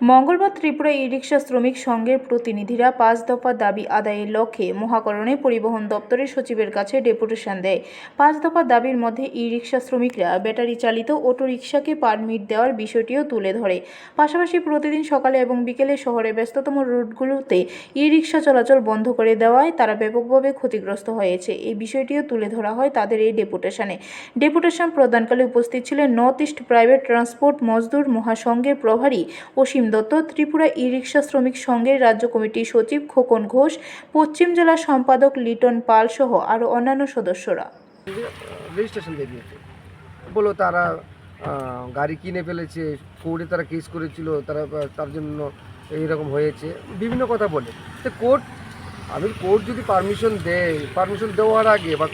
মঙ্গলবার ত্রিপুরা ই রিক্সা শ্রমিক সংঘের প্রতিনিধিরা পাঁচ দফা দাবি আদায়ের লক্ষ্যে মহাকরণে পরিবহন দপ্তরের সচিবের কাছে ডেপুটেশন দেয়। পাঁচ দফা দাবির মধ্যে ই রিক্সা শ্রমিকরা ব্যাটারি চালিত অটো রিক্সাকে পারমিট দেওয়ার বিষয়টিও তুলে ধরে। পাশাপাশি প্রতিদিন সকালে এবং বিকেলে শহরের ব্যস্ততম রুটগুলোতে ই রিক্সা চলাচল বন্ধ করে দেওয়ায় তারা ব্যাপকভাবে ক্ষতিগ্রস্ত হয়েছে। এই বিষয়টিও তুলে ধরা হয় তাদের এই ডেপুটেশনে। ডেপুটেশন প্রদানকালে উপস্থিত ছিলেন নর্থ ইস্ট প্রাইভেট ট্রান্সপোর্ট মজদুর মহাসংঘের প্রভারী অসীম দত্ত, ত্রিপুরা ই রিক্সা শ্রমিক সংঘের রাজ্য কমিটির সচিব খোকন ঘোষ, পশ্চিম জেলা সম্পাদক লিটন পাল সহ আরও অন্যান্য সদস্যরা। রেজিস্ট্রেশন বলো তারা গাড়ি কিনে ফেলেছে, কোর্টে তারা কেস করেছিল, তারা, তার জন্য এইরকম হয়েছে, বিভিন্ন কথা বলে। তো কোর্ট, আমি কোর্ট যদি পারমিশন দেয়, পারমিশন দেওয়ার আগে বা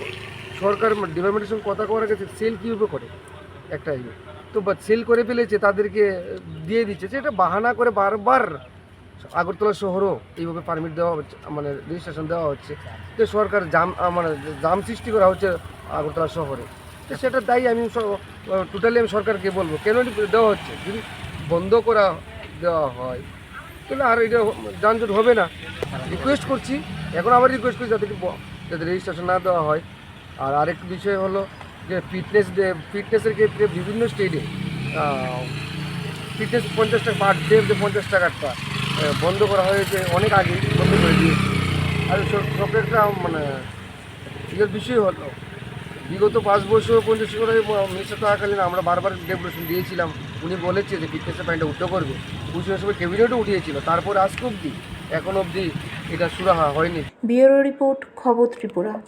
সরকার ডিপার্টমেন্টের সঙ্গে কথা করার আগে সেল কীভাবে করে? একটা ইয়ে। তো বা সেল করে ফেলেছে, তাদেরকে দিয়ে দিচ্ছে। সেটা বাহানা করে বারবার আগরতলা শহরও এইভাবে পারমিট দেওয়া হচ্ছে মানে রেজিস্ট্রেশন দেওয়া হচ্ছে। তো সরকার জাম মানে জাম সৃষ্টি করা হচ্ছে আগরতলা শহরে। তো সেটা দায়ী আমি টোটালি আমি সরকারকে বলব, কেন দেওয়া হচ্ছে? যদি বন্ধ করা দেওয়া হয়, তাহলে আর এটা যানজট হবে না। রিকোয়েস্ট করছি, এখন আবার রিকোয়েস্ট করছি যাতে যাতে রেজিস্ট্রেশন না দেওয়া হয়। আর আরেক বিষয় হলো যে ফিটনেস ফিটনেসের ক্ষেত্রে বিভিন্ন স্টেটে ফিটনেস পঞ্চাশ টাকা পার ডে যে পঞ্চাশ টাকাটা বন্ধ করা হয়েছে অনেক আগে বন্ধ করে দিয়েছে। আর সব- সরকারটা মানে এর বিষয় হলো, বিগত পাঁচ বছর পঞ্চাশ করে মিনিস্টার থাকাকালীন আমরা বারবার ডেপুটেশন দিয়েছিলাম। উনি বলেছে যে ফিটনেসের পয়েন্টটা উঠতে করবে কুচবিহার সময় ক্যাবিনেটও উঠিয়েছিল। তারপর আজকে অবধি, এখন অবধি এটা সুরাহা হয়নি। ব্যুরো রিপোর্ট খবর ত্রিপুরা।